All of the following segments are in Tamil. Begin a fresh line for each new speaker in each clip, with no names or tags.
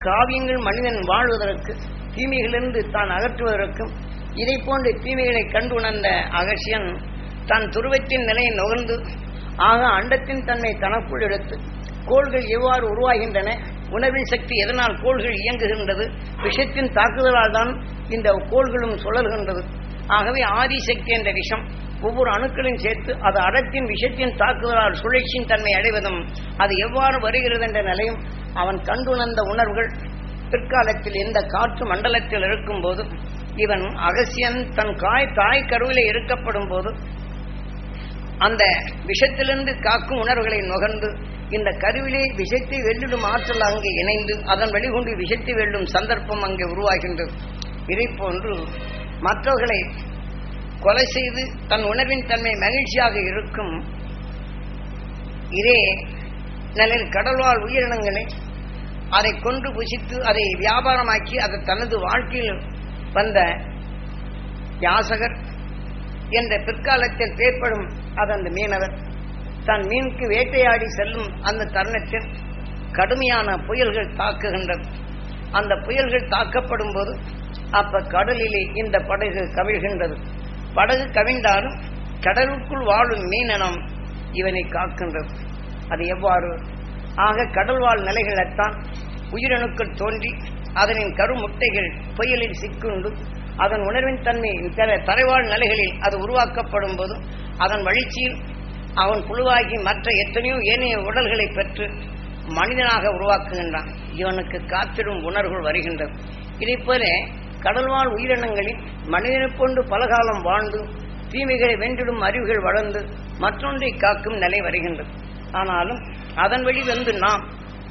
காவியங்கள் மனிதன் வாழ்வதற்கு தீமைகளிலிருந்து தான் அகற்றுவதற்கும் இதை போன்ற தீமைகளை கண்டு உணர்ந்த அகசியன் தன் துருவத்தின் நிலையை நுகர்ந்து ஆக அண்டத்தின் தன்மை தனக்குள் எடுத்து கோள்கள் எவ்வாறு உருவாகின்றன உணர்வின் சக்தி எதனால் கோள்கள் இயங்குகின்றது விஷத்தின் தாக்குதலால் தான் இந்த கோள்களும் சுழல்கின்றது. ஆகவே ஆதிசக்தி என்ற விஷம் ஒவ்வொரு அணுக்களையும் சேர்த்து அது அடத்தின் விஷத்தின் தாக்குதலால் சுழற்சியின் தன்மை அடைவதும் அது எவ்வாறு வருகிறது என்ற நிலையும் அவன் கண்டுணர்ந்த உணர்வுகள் பிற்காலத்தில் இந்த காற்று மண்டலத்தில் இருக்கும் போது இவன் அகசியன் தன் காய் தாய் கருவிலே இருக்கப்படும் போது அந்த விஷத்திலிருந்து காக்கும் உணர்வுகளை நுகர்ந்து இந்த கருவிலே விஷத்தை வெல்லிடும் ஆற்றல் அங்கே இணைந்து அதன் வெளிகொண்டு விஷத்தை வெல்லும் சந்தர்ப்பம் அங்கே உருவாகின்றது. இதை போன்று மற்றவர்களை கொலை செய்து தன் உணர்வின் தன்மை மகிழ்ச்சியாக இருக்கும். இதே நிலையில் கடல்வாழ் உயிரினங்களை அதை கொண்டு புசித்து அதை வியாபாரமாக்கி அதை தனது வாழ்க்கையில் வந்த யாசகர் என்ற பிற்காலத்தில் பேர்படும் அது அந்த மீனவர். தன் மீனுக்கு வேட்டையாடி செல்லும் அந்த தருணத்தில் கடுமையான புயல்கள் தாக்குகின்றது அந்த புயல்கள் தாக்கப்படும் போது அப்ப கடலிலே இந்த படகு கவிழ்கின்றது. படகு கவிழ்ந்தாலும் கடலுக்குள் வாழும் மீனனம் இவனை காக்கின்றது. அது எவ்வாறு? ஆக கடல்வாழ் நிலைகளைத்தான் உயிரணுக்கள் தோன்றி அதனின் கருமுட்டைகள் புயலில் சிக்குண்டு அதன் உணர்வின் தன்மை தரைவாழ் நிலைகளில் அது உருவாக்கப்படும் போது அதன் வளர்ச்சியில் அவன் புழுவாகி மற்ற எத்தனையோ ஏனைய உடல்களை பெற்று மனிதனாக உருவாக்குகின்றான். இவனுக்கு காத்திடும் உணர்வுகள் வருகின்றது இதை போல கடல்வாழ் உயிரினங்களில் மனிதனைக் கொண்டு பலகாலம் வாழ்ந்து தீமைகளை வென்றிடும் அறிவுகள் வளர்ந்து மற்றொன்றை காக்கும் நிலை வருகின்றது. ஆனாலும் அதன் வழி வந்து நாம்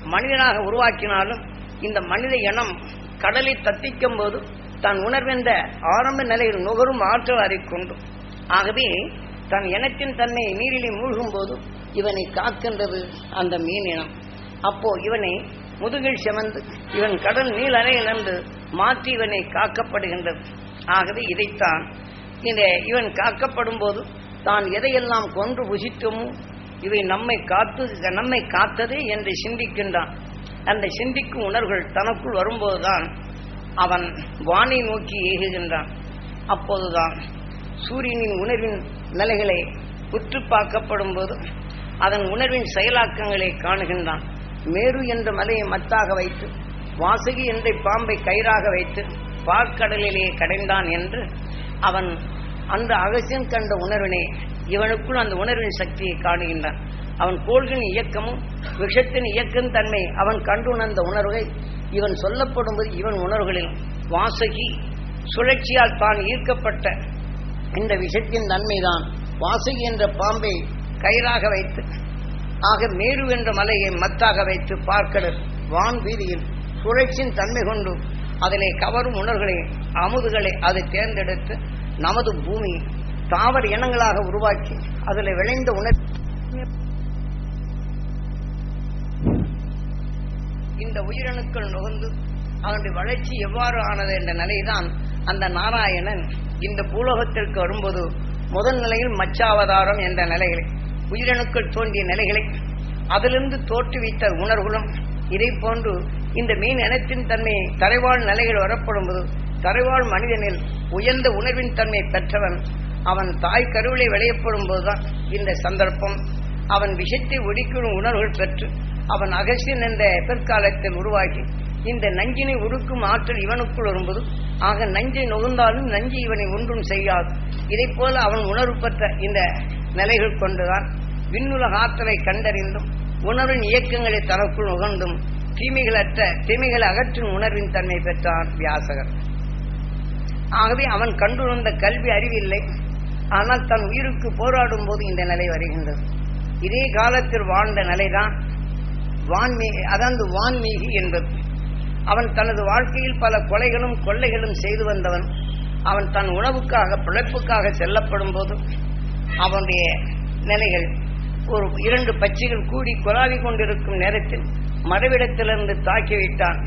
மனிதனாக உருவாக்கினாலும் இந்த மனித இனம் கடலை தத்திக்கும் போது தன் உணர்வென்ற ஆரம்ப நிலையில் நுகரும் ஆற்றல் அறிக்கொண்டு ஆகவே தன் இனத்தின் தன்னை நீரிலே மூழ்கும் போது இவனை காக்கின்றது அந்த மீன் இனம். அப்போ இவனை முதுகில் செமந்து இவன் கடல் நீலறையிலிருந்து மாற்றி இவனை காக்கப்படுகின்றது. ஆகவே இதைத்தான் இந்த இவன் காக்கப்படும் போது தான் எதையெல்லாம் கொன்று புசித்தோமோ இவை நம்மை காத்து நம்மை காத்ததே என்று சிந்திக்கின்றான். அந்த சிந்திக்கும் உணர்வுகள் தனக்குள் வரும்போதுதான் அவன் வானை நோக்கி ஏகுகின்றான். அப்போதுதான் சூரியனின் உணர்வின் நிலைகளை உற்று பார்க்கப்படும் போது அதன் உணர்வின் செயலாக்கங்களை காணுகின்றான். மேரு என்ற மலையை மத்தாக வைத்து வாசுகி என்ற பாம்பை கயிறாக வைத்து பார்க்கடலிலே கடைந்தான் என்று அவன் அந்த அகசியம் கண்ட உணர்வினை இவனுக்குள் அந்த உணர்வின் சக்தியை காணுகின்றான். அவன் கோள்களின் இயக்கமும் விஷத்தின் இயக்கம் தன்மை அவன் கண்டுணர்ந்த உணர்வை இவன் சொல்லப்படும் போது இவன் உணர்வுகளில் வாசகி சுழற்சியால் தான் ஈர்க்கப்பட்ட இந்த விஷத்தின் தன்மைதான் வாசகி என்ற பாம்பை கயிறாக வைத்து ஆக மேரு என்ற மலையை மத்தாக வைத்து பார்க்கடல் வான் வீதியில் சுழற்சியின் தன்மை கொண்டு அதிலே கவரும் உணர்களை அமுதுகளை அதை தேர்ந்தெடுத்து நமது பூமி தாவர இனங்களாக உருவாக்கி அதில் விளைந்த உணர் இந்த உயிரணுக்கள் நுகர்ந்து அதனுடைய வளர்ச்சி எவ்வாறு ஆனது என்ற நிலைதான் அந்த நாராயணன் இந்த பூலோகத்திற்கு வரும்போது முதல் நிலையில் மச்சாவதாரம் என்ற நிலைகளை உயிரணுக்கள் தோன்றிய நிலைகளை அதிலிருந்து தோற்றுவித்த உணர்வுகளும் இதை போன்று இந்த மீன் இனத்தின் தன்மையை தரைவாழ் நிலைகள் வரப்படும் போது தரைவாழ் மனிதனில் உயர்ந்த உணர்வின் தன்மை பெற்றவன் அவன் தாய் கருவிலை விளையப்படும் போதுதான் இந்த சந்தர்ப்பம். அவன் விஷத்தை ஒடிக்கும் உணர்வுகள் பெற்று அவன் அகசியன் என்ற பிற்காலத்தில் உருவாகி இந்த நஞ்சினை உடுக்கும் ஆற்றல் இவனுக்குள் வரும்போது ஆக நஞ்சை நுகர்ந்தாலும் நஞ்சு இவனை ஒன்றும் செய்யாது. இதை போல அவன் உணர்வு பெற்ற இந்த நிலைகள் கொண்டுதான் விண்ணுலக ஆற்றலை கண்டறிந்தும் உணர்வின் இயக்கங்களை தனக்குள் நுகர்ந்தும் தீமைகளற்ற தீமைகளை அகற்றும் உணர்வின் தன்மை பெற்றான் வியாசகர். ஆகவே அவன் கண்டுணர்ந்த கல்வி அறிவில்லை. ஆனால் தன் உயிருக்கு போராடும் போது இந்த நிலை வருகின்றது. இதே காலத்தில் வாழ்ந்த நிலைதான் வான்மீகி அதாவது வான்மீகி என்பது. அவன் தனது வாழ்க்கையில் பல கொலைகளும் கொள்ளைகளும் செய்து வந்தவன். அவன் தன் உணவுக்காக பிழைப்புக்காக செல்லப்படும் போது அவனுடைய நிலைகள் ஒரு இரண்டு பச்சைகள் கூடி கொலாவி கொண்டிருக்கும் நேரத்தில் மறைவிடத்திலிருந்து தாக்கிவிட்டான்.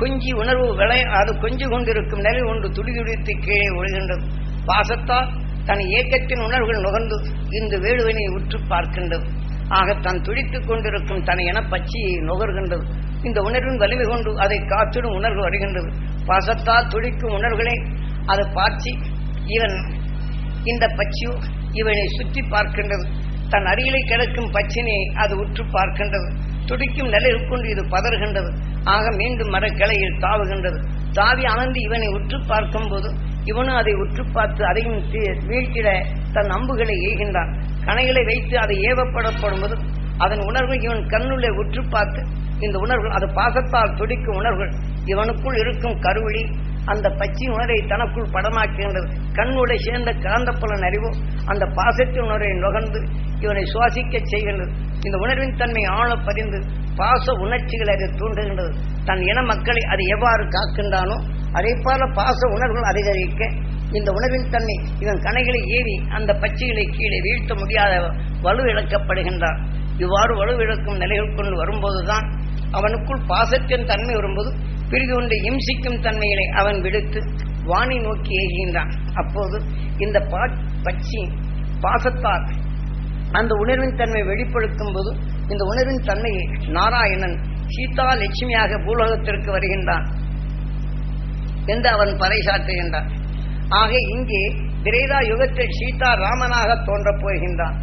கொஞ்சி உணர்வு விளை அது கொஞ்சி கொண்டிருக்கும் நிலை ஒன்று துடிதுடித்து கீழே ஒழுகின்றது. பாசத்தால் தன் இயக்கத்தின் உணர்வுகள் நுகர்ந்து இந்த வேடுவனை உற்று பார்க்கின்றது. ஆக தான் துடித்துக் கொண்டிருக்கும் தன் என பச்சியை நுகர்கின்றது. இந்த உணர்வின் வலிமை கொண்டு அதை காற்றிடும் உணர்வு வருகின்றது பாசத்தால் துடிக்கும் உணர்வுகளை அதை பார்த்து இவன் இந்த பச்சியோ இவனை சுற்றி பார்க்கின்றது. தன் அருகிலே கிடக்கும் பச்சினை அது உற்று பார்க்கின்றது. துடிக்கும் நிலை கொண்டு இது பதறுகின்றது. ஆக மீண்டும் மரக்கிளையில் தாவுகின்றது. தாவி அமர்ந்து இவனை உற்று பார்க்கும்போது இவனும் அதை உற்று பார்த்து அதையும் தீ- வீழ்த்திட தன் அம்புகளை எய்கின்றான். கணைகளை வைத்து அதை ஏவப்படப்படும் போது அதன் உணர்வு இவன் கண்ணுள்ளே உற்று பார்த்து இந்த உணர்வுகள் அது பாசத்தால் துடிக்கும் உணர்வுகள். இவனுக்குள் இருக்கும் கருவிழி அந்த பச்சை உணரை தனக்குள் படமாக்குகின்றது கண்ணுடைய சேர்ந்த காந்தப்புலன் அறிவு அந்த பாசத்தை உணரை நுகர்ந்து இவனை சுவாசிக்க செய்கின்றது. இந்த உணர்வின் தன்மை ஆழ பதிந்து பாச உணர்ச்சிகளை அது தூண்டுகின்றது. தன் இன மக்களை அது எவ்வாறு காக்கின்றானோ அதே போல பாச உணர்வுகள் அதிகரிக்க இந்த உணர்வின் தன்மை இவன் கணைகளை ஏறி அந்த பச்சைகளை கீழே வீழ்த்த முடியாத வலு இழக்கப்படுகின்றான். இவ்வாறு வலு இழக்கும் நிலைகள் கொண்டு வரும்போதுதான் அவனுக்குள் பாசத்தின் தன்மை வரும்போது பிறகு கொண்டு இம்சிக்கும் தன்மைகளை அவன் விடுத்து வானை நோக்கி ஏகின்றான். அப்போது இந்த பா- பச்சி பாசத்தால் அந்த உணர்வின் தன்மை வெளிப்படுத்தும் போது இந்த உணர்வின் தன்மையை நாராயணன் சீதா லட்சுமியாக பூலோகத்திற்கு வருகின்றான் என்று அவன் பறைசாற்றுகின்றான். ஆக இங்கே திரேதா யுகத்தில் சீதா ராமனாக தோன்றப் போகின்றான்.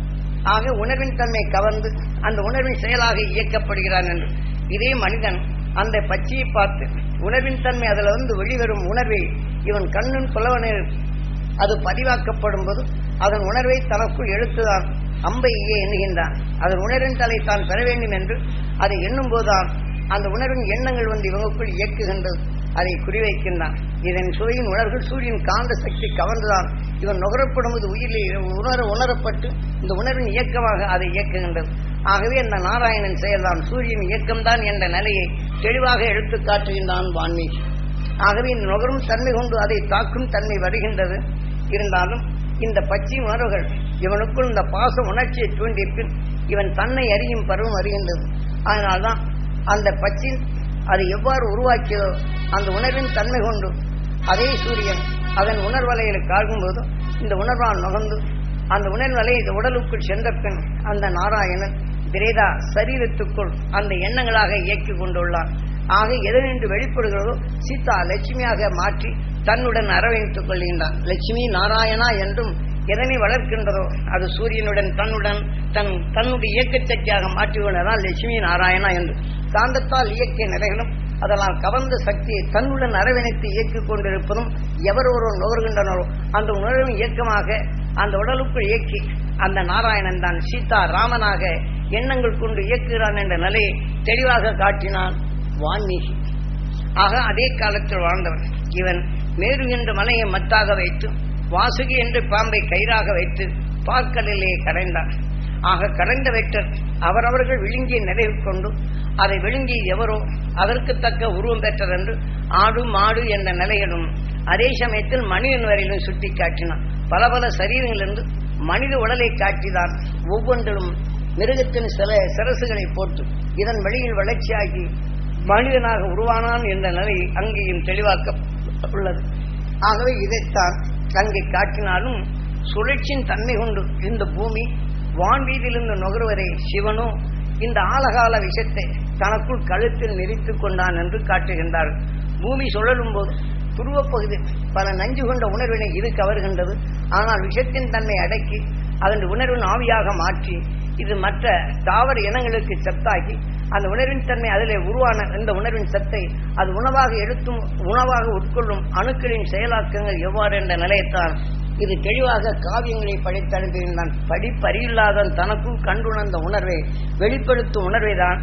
ஆக உணர்வின் தன்மை கவர்ந்து அந்த உணர்வின் செயலாக இயக்கப்படுகிறான் என்று. இதே மனிதன் அந்த பச்சையை பார்த்து உணர்வின் தன்மை அதில் வந்து வெளிவரும் உணர்வை இவன் கண்ணின் புலவனில் அது பதிவாக்கப்படும் போது அதன் உணர்வை தனக்குள் எழுத்துதான் அம்பையே எண்ணுகின்றான். அதன் உணர்வின் தலை தான் பெற வேண்டும் என்று அதை எண்ணும் போதுதான் அந்த உணர்வின் எண்ணங்கள் வந்து இவங்களுக்குள் இயக்குகின்றது. அதை குறிவைக்கின்றான். இதன் சுவையின் உணர்வுகள் சூரியன் காந்த சக்தி கவர்ந்துதான் இவன் நுகரப்படும்போது உயிரில் உணர உணரப்பட்டு இந்த உணர்வின் இயக்கமாக அதை இயக்குகின்றது. ஆகவே அந்த நாராயணன் செயல்தான். சூரியன் இயக்கம்தான் என்ற நிலையை தெளிவாக எடுத்து காட்டுகின்றான் வான்மீகி ஆகவே இந்த நுகரும் தன்மை கொண்டு அதை தாக்கும் தன்மை வருகின்றது. இருந்தாலும் இந்த பச்சை உணர்வுகள் இவனுக்குள் இந்த பாச உணர்ச்சியை தூண்டிய பின் இவன் தன்னை அறியும் பருவம் அறிகின்றது அதனால்தான் அந்த பச்சை அது எவ்வாறு உருவாக்கியதோ அந்த உணர்வின் தன்மை கொண்டு அதே சூரியன் அதன் உணர்வலையில் காக்கும்போது இந்த உணர்வால் நுகர்ந்து அந்த உணர்வலை இந்த உடலுக்குள் சென்ற பின் அந்த நாராயணன் திரேதா சரீரத்துக்குள் அந்த எண்ணங்களாக இயக்கி கொண்டுள்ளான். ஆக எதனின்று வெளிப்படுகிறதோ சீதா லட்சுமியாக மாற்றி தன்னுடன் அரவணைத்துக் கொள்கின்றான். லட்சுமி நாராயணா என்றும் எதனை வளர்க்கின்றதோ அது சூரியனுடன் தன்னுடன் தன் தன்னுடைய இயக்கச்சக்தியாக மாற்றிக்கொண்டதால் லட்சுமி நாராயணா என்று. காந்தத்தால் இயக்கிய நிலைகளும் அதனால் கவர்ந்த சக்தியை தன்னுடன் அரவணைத்து இயக்கிக் கொண்டிருப்பதும் எவர் ஒருவர் நுகர்கின்றனரோ அந்த உணர்வின் இயக்கமாக அந்த உடலுக்குள் இயக்கி அந்த நாராயணன் தான் சீதா ராமனாக எண்ணங்கள் கொண்டு இயக்குகிறான் என்ற நிலையை தெளிவாக காட்டினான் வான்மீகி. ஆக அதே காலத்தில் வாழ்ந்தவன். இவன் மேரு என்ற மலையை மத்தாக வைத்து வாசுகி என்று பாம்பை கயிறாக வைத்து பார்க்கலிலே கரைந்தான். ஆக கரைந்த வெட்டர் அவரவர்கள் விழுங்கிய நிறைவு கொண்டு அதை விழுங்கி எவரோ அதற்கு தக்க உருவம் பெற்றதென்று ஆடு மாடு என்ற நிலையிலும் அதே சமயத்தில் மனிதன் வரையிலும் சுட்டி காட்டினான் பல பல சரீரங்களிலிருந்து மனித உடலை காட்டிதான் ஒவ்வொன்றிலும் மிருகத்தின் சில சிரசுகளை போட்டு இதன் வழியில் வளர்ச்சியாகி மனிதனாக உருவானான் என்ற நிலை அங்கேயும் தெளிவாக்க உள்ளது ஆகவே இதைத்தான் அங்கே காட்டினாலும் சுழற்சியின் தன்மை கொண்டு இந்த பூமி வான்வீதியிலிருந்து நுகர்வரை சிவனோ இந்த ஆழகால விஷத்தை தனக்குள் கழுத்தில் நெறித்துக் கொண்டான் என்று காட்டுகின்றார்கள். பூமி சுழலும் போது துருவப்பகுதி பல நஞ்சு கொண்ட உணர்வினை இது கவர்கின்றது. ஆனால் விஷத்தின் தன்மை அடக்கி அதன் உணர்வின் ஆவியாக மாற்றி இது மற்ற தாவர இனங்களுக்கு சத்தாகி அந்த உணர்வின் தன்மை அதிலே உருவான இந்த உணர்வின் சத்தை அது உணவாக எடுத்தும் உணவாக உட்கொள்ளும் அணுக்களின் செயலாக்கங்கள் எவ்வாறு என்ற நிலையத்தான். இது தெளிவாக காவியங்களை படித்து அனுப்பியிருந்தான் படிப்பறியில்லாதன் தனக்கும் கண்டுணர்ந்த உணர்வை வெளிப்படுத்தும் உணர்வை தான்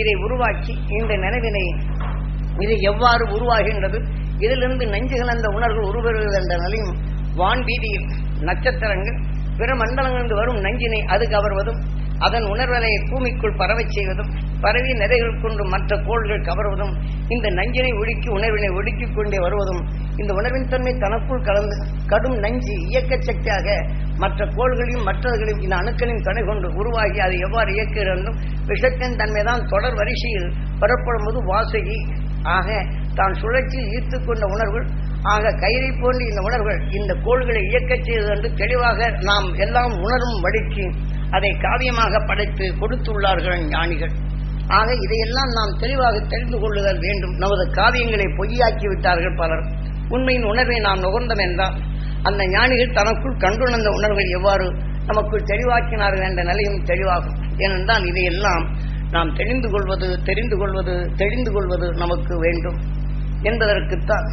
இதை உருவாக்கி இந்த நினைவினை இது எவ்வாறு உருவாகின்றது? இதிலிருந்து நெஞ்சு கலந்த உணர்வு உருவருவது என்ற நிலையும் வான்வீதியில் நட்சத்திரங்கள் பிற மண்டலங்களிலிருந்து வரும் நஞ்சினை அது கவர்வதும் அதன் உணர்வலையை பூமிக்குள் பரவச் செய்வதும் பரவி நிறைகள் கொண்டு மற்ற கோள்கள் கவர்வதும் இந்த நஞ்சினை ஒடுக்கி உணர்வினை ஒடுக்கிக் கொண்டே வருவதும் இந்த உணர்வின் தன்மை தனக்குள் கலந்து கடும் நஞ்சு இயக்க சக்தியாக மற்ற கோள்களையும் மற்றவர்களையும் இந்த அணுக்களின் துணை கொண்டு உருவாகி அதை எவ்வாறு இயக்குகிறோம் விஷத்தின் தன்மைதான் தொடர் வரிசையில் பெறப்படும் போது வாசகி. ஆக தான் சுழற்சியில் ஈர்த்து கொண்ட உணர்வுகள். ஆக கயிறை போன்ற இந்த உணர்வுகள் இந்த கோள்களை இயக்கச் செய்தது என்று தெளிவாக நாம் எல்லாம் உணரும் வழிக்கு அதை காவியமாக படைத்து கொடுத்துள்ளார்கள் ஞானிகள். ஆக இதையெல்லாம் நாம் தெளிவாக தெரிந்து கொள்ளுதல் வேண்டும். நமது காவியங்களை பொய்யாக்கி விட்டார்கள் பலர். உண்மையின் உணர்வை நாம் நுகர்ந்தோம் என்றால் அந்த ஞானிகள் தனக்குள் கண்டுணர்ந்த உணர்வுகள் எவ்வாறு நமக்குள் தெளிவாக்கினார்கள் என்ற நிலையும் தெளிவாகும். ஏனென்றால் இதையெல்லாம் நாம் தெரிந்து கொள்வது தெரிந்து கொள்வது தெரிந்து கொள்வது நமக்கு வேண்டும். என்பதற்குத்தான்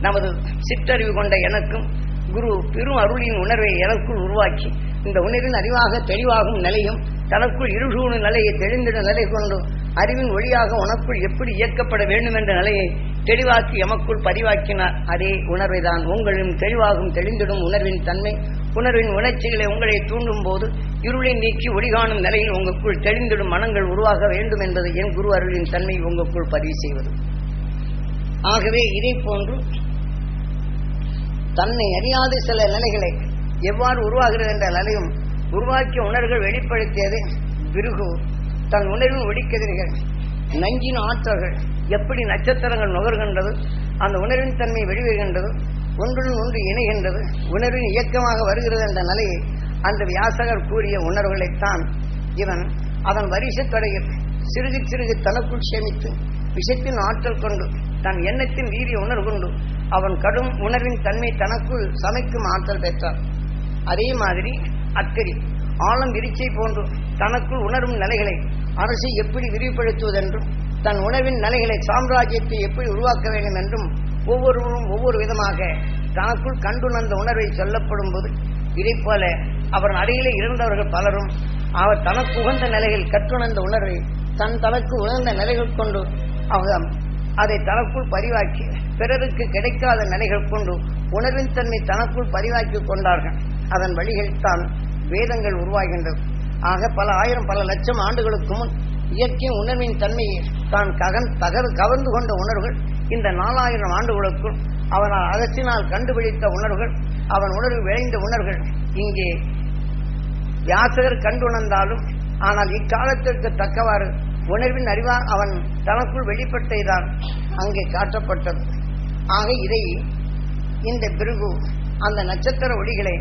நமது சிற்றறிவு கொண்ட எனக்கும் குரு பெரும் அருளின் உணர்வை எனக்குள் உருவாக்கி இந்த உணர்வின் அறிவாக தெளிவாகும் நிலையும் தனக்குள் இருசூணு நிலையை தெளிந்திட நிலை கொண்டு அறிவின் ஒளியாக உனக்குள் எப்படி இயக்கப்பட வேண்டும் என்ற நிலையை தெளிவாக்கி எமக்குள் பதிவாக்கினார். அதே உணர்வை தான் உங்களின் தெளிவாகும் தெளிந்திடும் உணர்வின் தன்மை உணர்வின் உணர்ச்சிகளை உங்களை தூண்டும் போது இருளை நீக்கி ஒளிகாணும் நிலையில் உங்களுக்குள் தெளிந்திடும் மனங்கள் உருவாக வேண்டும் என்பது என் குரு அருளின் தன்மை உங்களுக்குள் பதிவு செய்வது. ஆகவே இதை போன்று தன்னை அறியாத சில நிலைகளை எவ்வாறு உருவாகிறது என்ற நிலையும் உருவாக்கிய உணர்வுகள் வெளிப்படுத்தியது பிருகு தன் உணர்வின் ஒடிக்கதிர்கள் நஞ்சின் ஆற்றல்கள் எப்படி நட்சத்திரங்கள் நுகர்கின்றது அந்த உணர்வின் தன்மை வெளிவருகின்றது ஒன்றுடன் ஒன்று இணைகின்றது உணர்வின் இயக்கமாக வருகிறது என்ற நிலையை அந்த வியாசகர் கூறிய உணர்வுகளைத்தான் இவன் அதன் வரிசைத்தொடையில் சிறுகு சிறுகு தனக்குள் சேமித்து விஷத்தின் ஆற்றல் கொண்டு தன் எண்ணத்தின் வீரிய உணர்வு கொண்டு அவன் கடும் உணர்வின் தன்மை தனக்குள் சமைக்கும் ஆற்றல் பெற்றார் அதே மாதிரி அக்கறி ஆழம் விரிச்சை போன்று தனக்குள் உணரும் நிலைகளை அரசை எப்படி விரிவுபடுத்துவதென்றும் தன் உணவின் நிலைகளை சாம்ராஜ்யத்தை எப்படி உருவாக்க வேண்டும் என்றும் ஒவ்வொருவரும் ஒவ்வொரு விதமாக தனக்குள் கண்டுணர்ந்த உணர்வை சொல்லப்படும் போது இதை போல அவர் அருகிலே இருந்தவர்கள் பலரும் அவர் தனக்கு உகந்த நிலையில் கற்றுணர்ந்த உணர்வை தன் தனக்கு உணர்ந்த நிலைகள் கொண்டு அவர் அதை தனக்குள் பரிவாக்கி பிறருக்கு கிடைக்காத நிலைகள் கொண்டு உணர்வின் தன்மை தனக்குள் பரிவாக்கி கொண்டார்கள். அதன் வழிகளில்தான் வேதங்கள் உருவாகின்றது ஆக பல ஆயிரம் பல லட்சம் ஆண்டுகளுக்கு முன் இயற்கை உணர்வின் தன்மையை தான் ககன் தகர் கவர்ந்து கொண்ட உணர்வுகள் இந்த நாலாயிரம் ஆண்டுகளுக்குள் அவனால் அகற்றினால் கண்டுபிடித்த உணர்வுகள் அவன் உணர்வு விளைந்த உணர்வுகள் இங்கே யாசகர் கண்டுணர்ந்தாலும் ஆனால் இக்காலத்திற்கு தக்கவாறு உணர்வின் அறிவா அவன் தனக்குள் வெளிப்பட்டதுதான் அங்கே காட்டப்பட்டது. ஆக இதை இந்த பிருகு அந்த நட்சத்திர ஒளிகளை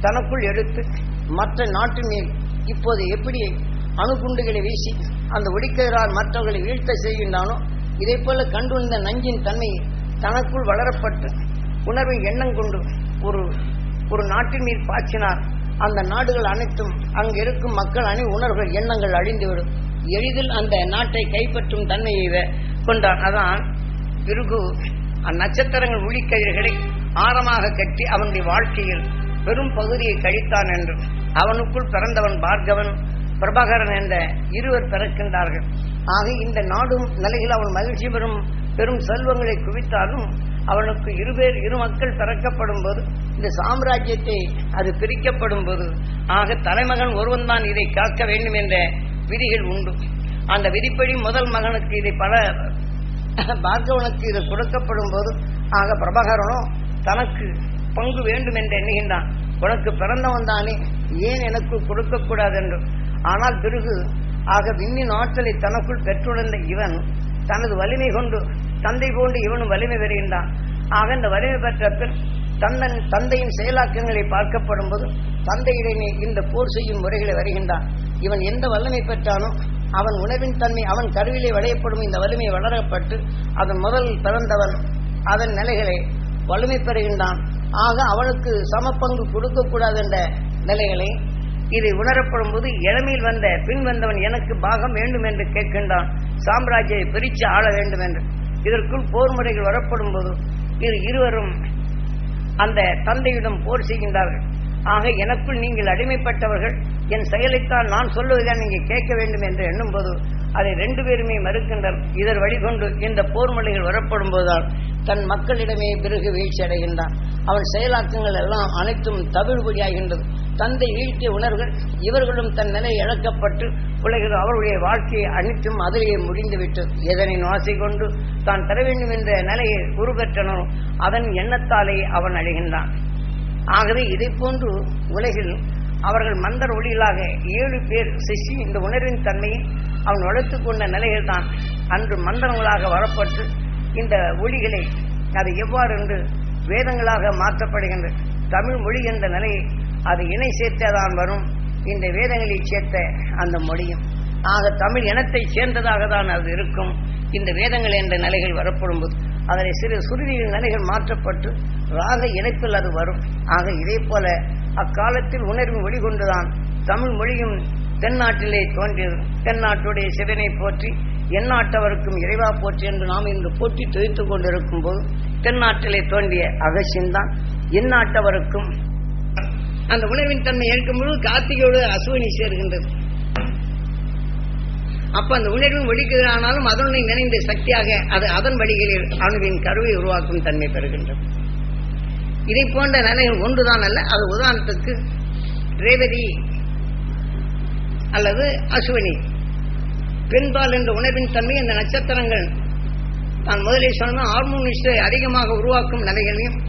தனக்குள் எடுத்து மற்ற நாட்டு மேல் இப்போது எப்படி அணுகுண்டுகளை வீசி அந்த ஒளிக்கதிரால் மற்றவர்களை வீழ்த்த செய்கின்றானோ இதே போல கண்டுணர்ந்த நஞ்சின் தன்மை தனக்குள் வளரப்பட்டு உணர்வை எண்ணம் கொண்டு ஒரு ஒரு நாட்டின் மீது பாய்ச்சினார். அந்த நாடுகள் அனைத்தும் அங்கு இருக்கும் மக்கள் அணி உணர்வுகள் எண்ணங்கள் அழிந்துவிடும். எளிதில் அந்த நாட்டை கைப்பற்றும் தன்மையை வ- கொண்டான் அதான் பிருகு அந்நட்சத்திரங்கள் ஒளிக்கதிர்களை ஆரமாக கட்டி அவனுடைய வாழ்க்கையில் பெரும் பகுதியை கழித்தான் என்று. அவனுக்குள் பிறந்தவன் பார்கவன் பிரபாகரன் என்ற இருவர் பிறக்கின்றார்கள். ஆக இந்த நாடும் நிலையில் அவன் மகிழ்ச்சி பெறும் பெரும் செல்வங்களை குவித்தாலும் அவனுக்கு இருபேர் இரு மக்கள் பிறக்கப்படும் போது இந்த சாம்ராஜ்யத்தை அது பிரிக்கப்படும் போது ஆக தலைமகன் ஒருவன் தான் இதை காக்க வேண்டும் என்ற விதிகள் உண்டு. அந்த விதிப்படி முதல் மகனுக்கு இதை பல பார்கவனுக்கு இது கொடுக்கப்படும் போது ஆக பிரபகரனும் தனக்கு பங்கு வேண்டும் என்று எண்ணுகின்றான். உனக்கு பிறந்தவன் தானே ஏன் எனக்கு கொடுக்கக்கூடாது என்று ஆனால் பிறகு ஆக விண்ணின் ஆற்றலை தனக்குள் பெற்றுணர்ந்த இவன் தனது வலிமை கொண்டு தந்தை போன்று இவனும் வலிமை பெறுகின்றான். ஆக இந்த வலிமை பெற்ற பின் தந்தன் தந்தையின் செயலாக்கங்களை பார்க்கப்படும் போது தந்தையிடனே இந்த போர் செய்யும் முறைகளை வருகின்றான். இவன் எந்த வல்லமை பெற்றானோ அவன் உணவின் தன்மை அவன் கருவிலே விளையப்படும் இந்த வலிமை வளரப்பட்டு அதன் முதல் பிறந்தவன் அதன் நிலைகளை வலிமை பெறுகின்றான். ஆக அவனுக்கு சமப்பங்கு கொடுக்கக்கூடாது என்ற நிலைகளை இதை உணரப்படும் போது இளமையில் வந்த பின் வந்தவன் எனக்கு பாகம் வேண்டும் என்று கேட்கின்றான். சாம்ராஜ்யை பிரித்து ஆள வேண்டும் என்று இதற்குள் போர் முறைகள் வரப்படும் போது இரு இருவரும் அந்த தந்தையிடம் போர் செய்கின்றார்கள். ஆக எனக்குள் நீங்கள் அடிமைப்பட்டவர்கள். என் செயலைத்தான் நான் சொல்லுவதுதான் நீங்கள் கேட்க வேண்டும் என்று எண்ணும்போது அதை ரெண்டு பேருமே மறுக்கின்றனர். இதர் வழிகொண்டு இந்த போர்மொழிகள் வரப்படும் போதுதான் தன் மக்களிடமே பிறகு வீழ்ச்சி அடைகின்றான். அவன் செயலாக்கங்கள் எல்லாம் அனைத்தும் தவிழ்படியாகின்றது தந்தை வீழ்த்திய உணர்வுகள் இவர்களும் தன் நிலை இழக்கப்பட்டு உலகில் அவருடைய வாழ்க்கையை அனைத்தும் அதிலேயே முடிந்துவிட்டது எதனை ஆசை கொண்டு தான் தர வேண்டும் என்ற நிலையை உருவெற்றனோ அதன் எண்ணத்தாலே அவன் அழிகின்றான். ஆகவே இதை போன்று உலகில் அவர்கள் மந்தர் ஒளிகளாக ஏழு பேர் சிஷி இந்த உணர்வின் தன்மையை அவன் வளர்த்துக் கொண்ட நிலையில் தான் அன்று மந்திரங்களாக வரப்பட்டு இந்த ஒளிகளை அது எவ்வாறு என்று வேதங்களாக மாற்றப்படுகின்ற தமிழ் மொழி என்ற நிலையை அது இணை சேர்த்ததான் வரும். இந்த வேதங்களை சேர்த்த அந்த மொழியும். ஆக தமிழ் இனத்தை சேர்ந்ததாக தான் அது இருக்கும். இந்த வேதங்கள் என்ற நிலைகள் வரப்படும்போது அதனை சிறு சுருதியின் நிலைகள் மாற்றப்பட்டு ராக இணைப்பில் அது வரும். ஆக இதே போல அக்காலத்தில் உணர்வு வெளிகொண்டுதான் தமிழ் மொழியும் தென்னாட்டிலே தோன்றியது தென்னாட்டுடைய சிவனை போற்றி எந்நாட்டவருக்கும் இறைவா போற்றி என்று நாம் இன்று போற்றி துவித்துக் கொண்டிருக்கும் போது தென்னாட்டிலே தோன்றிய அகசியம்தான் எந்நாட்டவருக்கும் அந்த உணர்வின் தன்மை ஏற்கும்பொழுது கார்த்திகையோடு அசுவனி சேர்கின்றது. அப்ப அந்த உணர்வு ஒழிக்கிறானாலும் அதனுடன் நினைந்த சக்தியாக அது அதன் வழிகளில் அணுவின் கருவை உருவாக்கும் தன்மை பெறுகின்றது. இதை போன்ற நிலைகள் ஒன்றுதான் அல்ல. அது உதாரணத்துக்கு ரேவதி அல்லது அசுவனி பெண்பால் என்ற உணர்வின் தன்மை இந்த நட்சத்திரங்கள் நான் முதலில் சொன்ன ஹார்மோனிஸ்டை அதிகமாக உருவாக்கும் நிலைகளையும்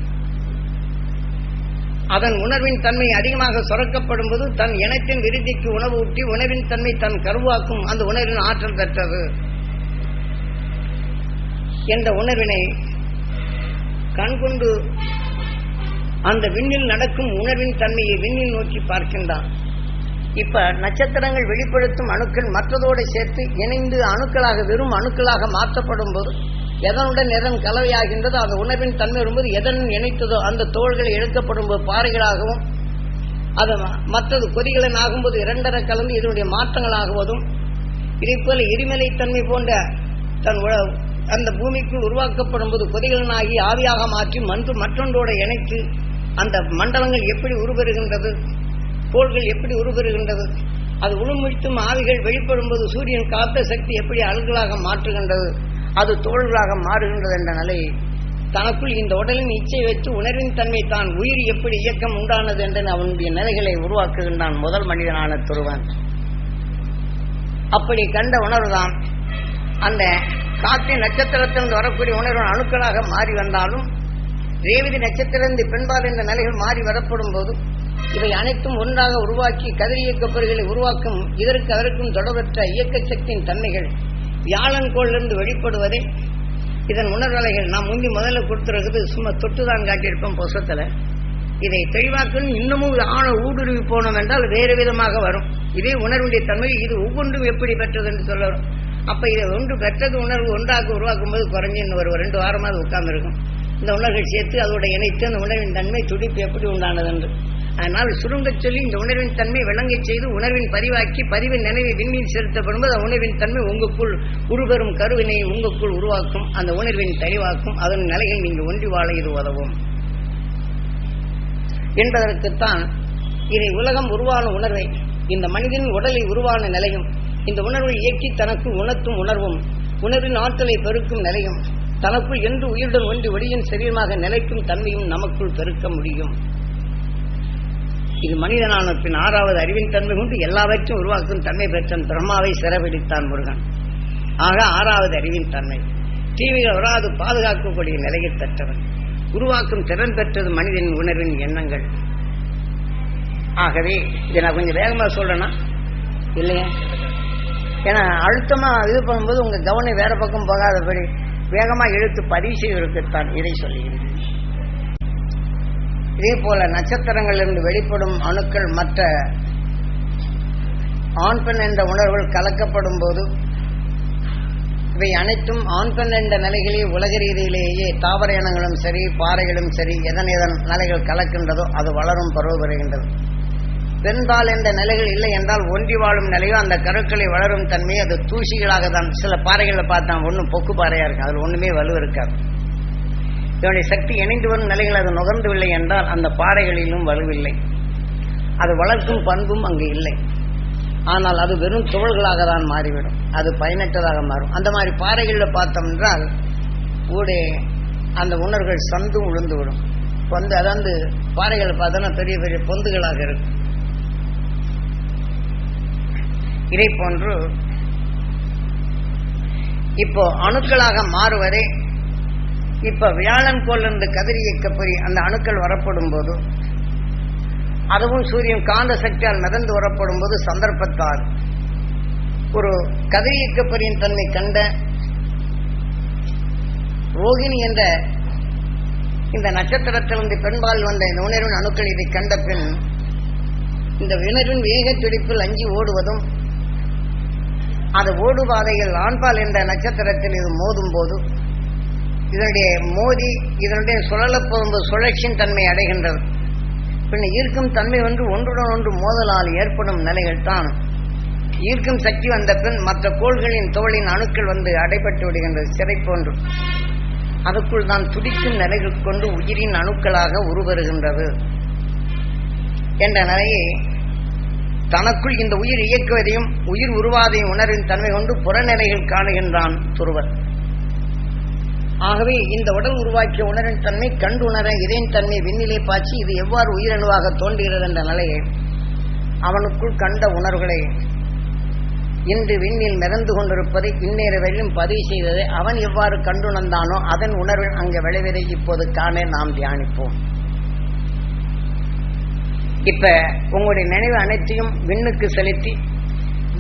அதன் உணர்வின் தன்மை அதிகமாக சுரக்கப்படும் போது தன் இனத்தின் விருத்திக்கு உணவு ஊட்டி உணவின் தன்மை தன் கருவாக்கும் அந்த உணர்வின் ஆற்றல் பெற்றது. என்ற உணர்வினை கண்கொண்டு அந்த விண்ணில் நடக்கும் உணர்வின் தன்மையை விண்ணில் நோக்கி பார்க்கின்றான். இப்ப நட்சத்திரங்கள் வெளிப்படுத்தும் அணுக்கள் மற்றதோடு சேர்த்து இணைந்து அணுக்களாக வெறும் அணுக்களாக மாற்றப்படும் போது எதனுடன் எதன் கலவையாகின்றதோ அந்த உணவின் தன்மை வரும்போது எதன் இணைத்ததோ அந்த தோள்கள் இழுக்கப்படும் போது பாறைகளாகவும் அது மற்றது கொதிகளின் ஆகும்போது இரண்டரை கலந்து இதனுடைய மாற்றங்களாகுவதும் இதை போல எரிமலைத்தன்மை போன்ற தன் அந்த பூமிக்குள் உருவாக்கப்படும் போது கொதிகளனாகி ஆவியாக மாற்றி மன்று மற்றொன்றோடு இணைத்து அந்த மண்டலங்கள் எப்படி உருபெறுகின்றது கோள்கள் எப்படி உருபெறுகின்றது அது உளுமுழித்தும் ஆவிகள் வெளிப்படும் போது சூரியன் காத்த சக்தி எப்படி அழுகலாக மாற்றுகின்றது அது தோள்களாக மாறுகின்றது என்ற நிலை தனக்குள் இந்த உடலின் இச்சை வைத்து உணர்வின் தன்மை தான் உயிர் எப்படி இயக்கம் உண்டானது என்று அவனுடைய நிலைகளை உருவாக்குகின்றான் முதல் மனிதனான துருவன். அப்படி கண்ட உணர்வுதான் அந்த காற்றின் நட்சத்திரத்திலிருந்து வரக்கூடிய உணர்வு அணுக்களாக மாறி வந்தாலும் ரேவதி நட்சத்திரந்து பெண்பால் என்ற நிலைகள் மாறி வரப்படும் போது இவை அனைத்தும் ஒன்றாக உருவாக்கி கதிர் உருவாக்கும் இதற்கு அதற்கும் தொடர்பற்ற இயக்க சக்தியின் தன்மைகள் வியாழன் கோளிலிருந்து வெளிப்படுவதே இதன் உணர்வலைகள். நான் முந்தி முதல்ல கொடுத்துருக்குது சும்மா தொட்டுதான் காட்டியிருப்போம் புசத்துல இதை தெளிவாக்கணும் இன்னமும் ஆழ ஊடுருவி போனோம் என்றால் வேறு விதமாக வரும். இதே உணர்வுடைய தன்மை இது ஒவ்வொன்றும் எப்படி பெற்றது என்று சொல்ல வரும். அப்ப இதை ஒன்று பெற்றது உணர்வு ஒன்றாக உருவாக்கும் போது குறைஞ்சு இன்னும் ஒரு ரெண்டு வாரமாக அது உட்கார்ந்து இருக்கும் இந்த உணர்வுகள் சேர்த்து அதோட இணைத்து அந்த உணர்வின் தன்மை துடிப்பு எப்படி உண்டானது என்று. அதனால் சுருங்கச் சொல்லி இந்த உணர்வின் தன்மை விளங்கச் செய்து உணர்வின் பதிவாக்கி பதிவின் நினைவை விண்ணில் செலுத்தப்படும் போது அந்த உணர்வின் தன்மை உங்களுக்குள் உருவரும் கருவினை உங்களுக்குள் உருவாக்கும். அந்த உணர்வின் தெளிவாக்கும். அதன் நிலையில் நீங்கள் ஒன்றி வாழ இது உதவும். என்பதற்குத்தான் இதை உலகம் உருவான உணர்வை இந்த மனிதனின் உடலை உருவான நிலையும் இந்த உணர்வை இயக்கி தனக்கு உணர்த்தும் உணர்வும் உணர்வின் ஆற்றலை பெருக்கும் நிலையும் தனக்குள் என்று உயிருடன் ஒன்றி ஒளியின் சரீரமாக நிலைக்கும் தன்மையும் நமக்குள் பெருக்க முடியும். இது மனிதனான பின் ஆறாவது அறிவின் தன்மை கொண்டு எல்லாவற்றையும் உருவாக்கும் தன்மை பெற்றான் பிரம்மாவை சிறப்பிடித்தான் முருகன். ஆக ஆறாவது அறிவின் தன்மை. தீவிர வராது பாதுகாக்கக்கூடிய நிலையை பெற்றவன். உருவாக்கும் திறன் பெற்றது மனிதனின் உணர்வின் எண்ணங்கள். ஆகவே இதை நான் கொஞ்சம் வேகமாக சொல்றேன்னா? இல்லையா? ஏன்னா அழுத்தமா இது பண்ணும்போது உங்க கவனம் வேற பக்கம் போகாதபடி வேகமா இழுத்து பதிவு செய்வதற்குத்தான் இதை சொல்லுகிறேன் இதே போல நட்சத்திரங்களிலிருந்து வெளிப்படும் அணுக்கள் மற்ற ஆண் பெண் என்ற உணர்வுகள் கலக்கப்படும் போது இவை அனைத்தும் ஆண் பெண் என்ற நிலைகளே உலக ரீதியிலேயே தாவர இனங்களும் சரி பாறைகளும் சரி எதன் எதன் நிலைகள் கலக்கின்றதோ அது வளரும் பருவ பெறுகின்றது. பெண்பால் என்ற நிலைகள் இல்லை என்றால் ஒன்றி வாழும் நிலையோ அந்த கருக்களை வளரும் தன்மையை அது தூசிகளாக தான் சில பாறைகளில் பார்த்தா ஒன்றும் பொக்கு பாறையா இருக்கும் அதில் ஒன்றுமே வலு இருக்காது. இதனுடைய சக்தி இணைந்து வரும் நிலைகள் அது நுகர்ந்துவில்லை என்றால் அந்த பாறைகளிலும் வலுவில்லை. அது வளர்க்கும் பண்பும் அங்கு இல்லை. ஆனால் அது வெறும் துகள்களாக தான் மாறிவிடும். அது பயனற்றதாக மாறும். அந்த மாதிரி பாறைகளில் பார்த்தோம் என்றால் ஊடே அந்த உணர்கள் சந்தும் விழுந்துவிடும் பொந்து அதாவது பாறைகளை பார்த்தோன்னா பெரிய பெரிய பொந்துகளாக இருக்கும் இதை போன்று இப்போ அணுக்களாக மாறுவதே இப்ப வியாழன் கோளிலிருந்து கதிர் இயக்கப்பொறி அந்த அணுக்கள் வரப்படும் போது அதுவும் சூரியன் காந்த சக்தியால் மிதந்து வரப்படும் போது சந்தர்ப்பத்தால் ஒரு கதிர் இயக்கப்பொறியின் தன்மை கண்ட ரோகிணி என்ற இந்த நட்சத்திரத்திலிருந்து பெண்பால் வந்த இந்த உணர்வின் அணுக்கள் இதை கண்ட பின் இந்த உணர்வின் வேக துடிப்பில் அஞ்சி ஓடுவதும் அது ஓடுபாதையில் ஆண்பால் என்ற நட்சத்திரத்தில் இது மோதும் போது இதனுடைய மோதி இதனுடைய சுழலப் போகும்போது சுழற்சியின் தன்மை அடைகின்றது. பின் ஈர்க்கும் தன்மை ஒன்று ஒன்றுடன் ஒன்று மோதலால் ஏற்படும் நிலைகள் தான். ஈர்க்கும் சக்தி வந்த பின் மற்ற கோள்களின் தோளின் அணுக்கள் வந்து அடைபட்டு விடுகின்றது சிறை போன்று அதற்குள் தான் துடிக்கும் நிலைகள் கொண்டு உயிரின் அணுக்களாக உருவருகின்றது என்ற நிலையை தனக்குள் இந்த உயிர் இயக்குவதையும் உயிர் உருவாதையும் உணர்வின் தன்மை கொண்டு புறநிலைகள் காணுகின்றான் துருவன். ஆகவே இந்த உடல் உருவாக்கிய உணரின் தன்மை கண்டுணர இதன் தன்மை விண்ணிலே பாய்ச்சி இது எவ்வாறு உயிரணுவாக தோன்றுகிறது என்ற நிலையை அவனுக்குள் கண்ட உணர்வுகளை. இன்று விண்ணில் மிதந்து கொண்டிருப்பதை இந்நேர வரையும் பதிவு செய்ததை அவன் எவ்வாறு கண்டுணர்ந்தானோ அதன் உணர்வில் அங்கே விளைவதை இப்போது காண நாம் தியானிப்போம். இப்ப உங்களுடைய நினைவு அனைத்தையும் விண்ணுக்கு செலுத்தி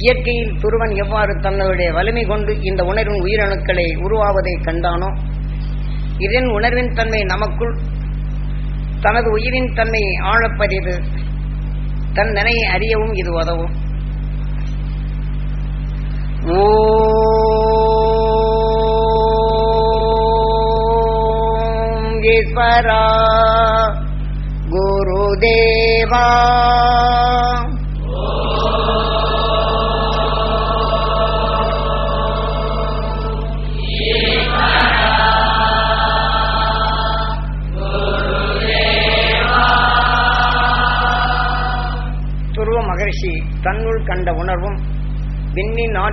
இயற்கையில் துருவன் எவ்வாறு தன்னுடைய வலிமை கொண்டு இந்த உணர்வின் உயிரணுக்களை உருவாவதை கண்டானோ இதன் உணர்வின் தன்மை நமக்குள் தனது உயிரின் தன்மை ஆழப்பரிது தன் நினையை அறியவும் இது உதவும். ஓம் ஈஸ்வரா குருதேவா.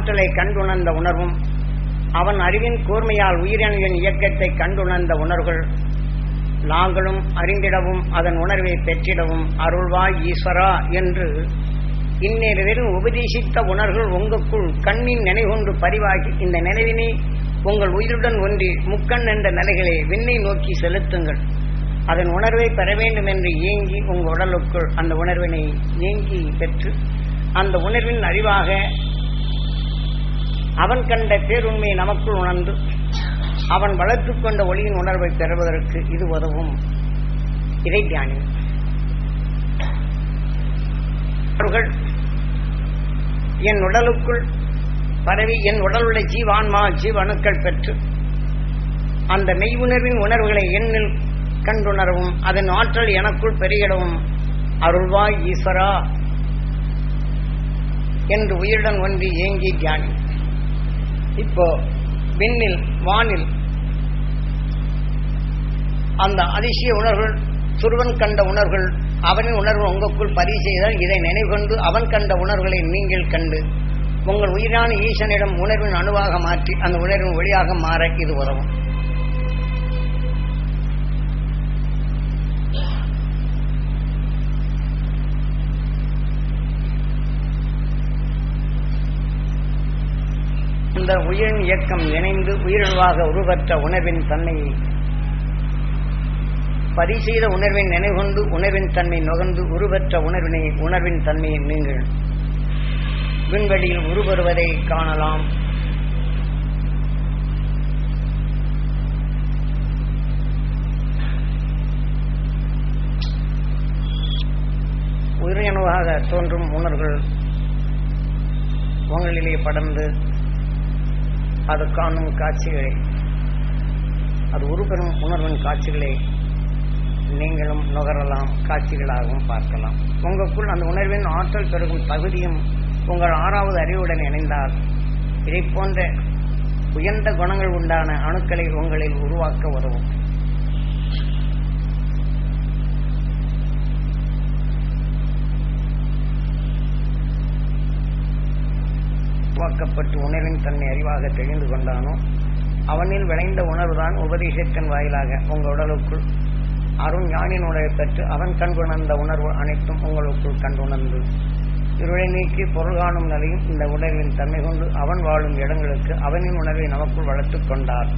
ஆற்றலை கண்டுணர்ந்த உணர்வும் அவன் அறிவின் கூர்மையால் உயிரணுவின் இயக்கத்தை கண்டுணர்ந்த உணர்வுகள் நாங்களும் அறிந்திடவும் அதன் உணர்வை பெற்றிடவும் அருள்வாய் ஈஸ்வரா என்று இந்நேரம் உபதேசித்த உணர்வுகள் உங்களுக்குள் கண்ணின் நினைகொண்டு பதிவாகி இந்த நினைவினை உங்கள் உயிருடன் ஒன்றி முக்கண் என்ற நிலைகளை விண்ணை நோக்கி செலுத்துங்கள். அதன் உணர்வை பெற வேண்டும் என்று ஏங்கி உங்கள் உடலுக்குள் அந்த உணர்வினை ஏங்கி பெற்று அந்த உணர்வின் அறிவாக அவன் கண்ட பேருண்மையை நமக்குள் உணர்ந்து அவன் வளர்த்துக் கொண்ட ஒளியின் உணர்வை பெறுவதற்கு இது உதவும். இதை தியானி அவர்கள் என் உடலுக்குள் பரவி என் உடலுள்ள ஜீவான்மா ஜீவணுக்கள் பெற்று அந்த மெய் உணர்வின் உணர்வுகளை எண்ணில் கண்டுணரவும் அதன் ஆற்றல் எனக்குள் பெருகிடவும் அருள்வாய் ஈஸ்வரா என்று உயிருடன் ஒன்றி ஏங்கி தியானி இப்போ விண்ணில் வானில் அந்த அதிசய உணர்வுகள் சுருவன் கண்ட உணர்வுகள் அவனின் உணர்வு உங்களுக்குள் பதிவு செய்தால் இதை நினைவுகொண்டு அவன் கண்ட உணர்வுகளை நீங்கள் கண்டு உங்கள் உயிரான ஈசனிடம் உணர்வின் அணுவாக மாற்றி அந்த உணர்வின் ஒளியாக மாற இது உதவும். அந்த உயிரின் இயக்கம் இணைந்து உயிரிழவாக உருவற்ற உணர்வின் தன்மையை பரிசெய்த உணர்வின் நினைவுகொண்டு உணர்வின் தன்மை நுகர்ந்து உருவற்ற உணர்வினை உணர்வின் தன்மையை நீங்கள் விண்வெளியில் உருவருவதை காணலாம். உயிரினவாக தோன்றும் உணர்வுகள் உங்களிலே படர்ந்து அது காணும் காட்சிகளை. அது உருபெறும் உணர்வின் காட்சிகளை. நீங்களும் நுகரலாம் காட்சிகளாகவும் பார்க்கலாம். உங்களுக்குள் அந்த உணர்வின் ஆற்றல் பெருகும் தகுதியும் உங்கள் ஆறாவது அறிவுடன் இணைந்தால் இதை போன்ற உயர்ந்த குணங்கள் உண்டான அணுக்களை உங்களில் உருவாக்க உதவும். உருவாக்கப்பட்டு உணர்வின் தன்னை அறிவாக தெரிந்து கொண்டானோ அவனில் விளைந்த உணர்வுதான் உபதேசத்தின் வாயிலாக உங்கள் உடலுக்குள். அருண் ஞானின் உணவை பெற்று அவன் கண்டுணர்ந்த உணர்வு அனைத்தும் உங்களுக்குள் கண்டுணர்ந்து இருளை நீக்கி பொருள் காணும் நிலையும் இந்த உணர்வின் தன்மை கொண்டு அவன் வாழும் இடங்களுக்கு அவனின் உணர்வை நமக்குள் வளர்த்துக் கொண்டார்.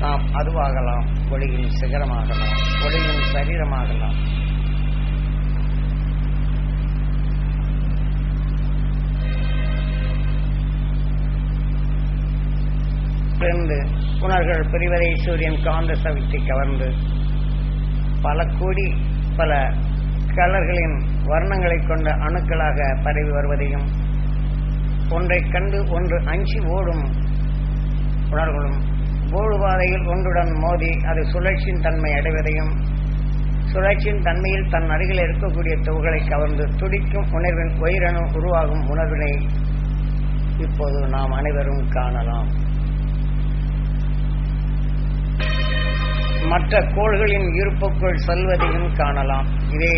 நாம் அதுவாகலாம். ஒளியின் சிகரமாகலாம். ஒளியின் சரீரமாகலாம். பிறந்து புனர்கள் பிரிவதை சூரியன் காந்த சவித்தை கவர்ந்து பல கோடி பல கலர்களின் வர்ணங்களை கொண்ட அணுக்களாக பரவி வருவதையும் ஒன்றைக் கண்டு ஒன்று அஞ்சி ஓடும் உணர்வுகளும் ஓடுபாதையில் ஒன்றுடன் மோதி அது சுழற்சியின் தன்மை அடைவதையும் சுழற்சியின் தன்மையில் தன் அருகில் இருக்கக்கூடிய தொகுகளை கவர்ந்து துடிக்கும் உணர்வின் உயிரணு உருவாகும் உணர்வினை இப்போது நாம் அனைவரும் காணலாம். மற்ற கோள்களின் ஈர்ப்புக்குள் செல்வதையும் காணலாம். இதே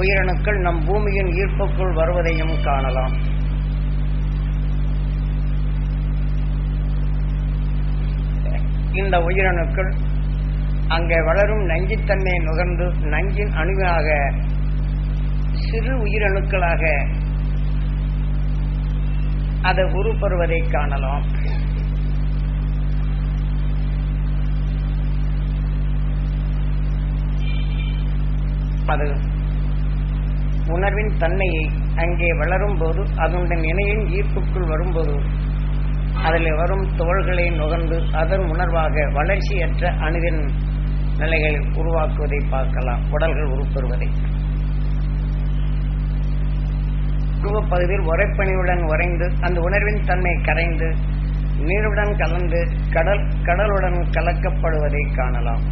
உயிரணுக்கள் நம் பூமியின் ஈர்ப்புக்குள் வருவதையும் காணலாம். இந்த உயிரணுக்கள் அங்கே வளரும் நஞ்சுத்தன்மையை நுகர்ந்து நஞ்சின் அணுவாக சிறு உயிரணுக்களாக அதை உருப்பெறுவதை காணலாம். அது உணர்வின் தன்மையை அங்கே வளரும் போது அதனுடன் இணையின் ஈர்ப்புக்குள் வரும்போது அதில் வரும் தோள்களை நுகர்ந்து அதன் உணர்வாக வளர்ச்சியற்ற அணுவின் நிலைகளை உருவாக்குவதை பார்க்கலாம். உடல்கள் உருப்பெறுவதை. குருவப்பகுதியில் உரைப்பணியுடன் உறைந்து அந்த உணர்வின் தன்மை கரைந்து நீருடன் கலந்து கடல் கடலுடன் கலக்கப்படுவதை காணலாம்.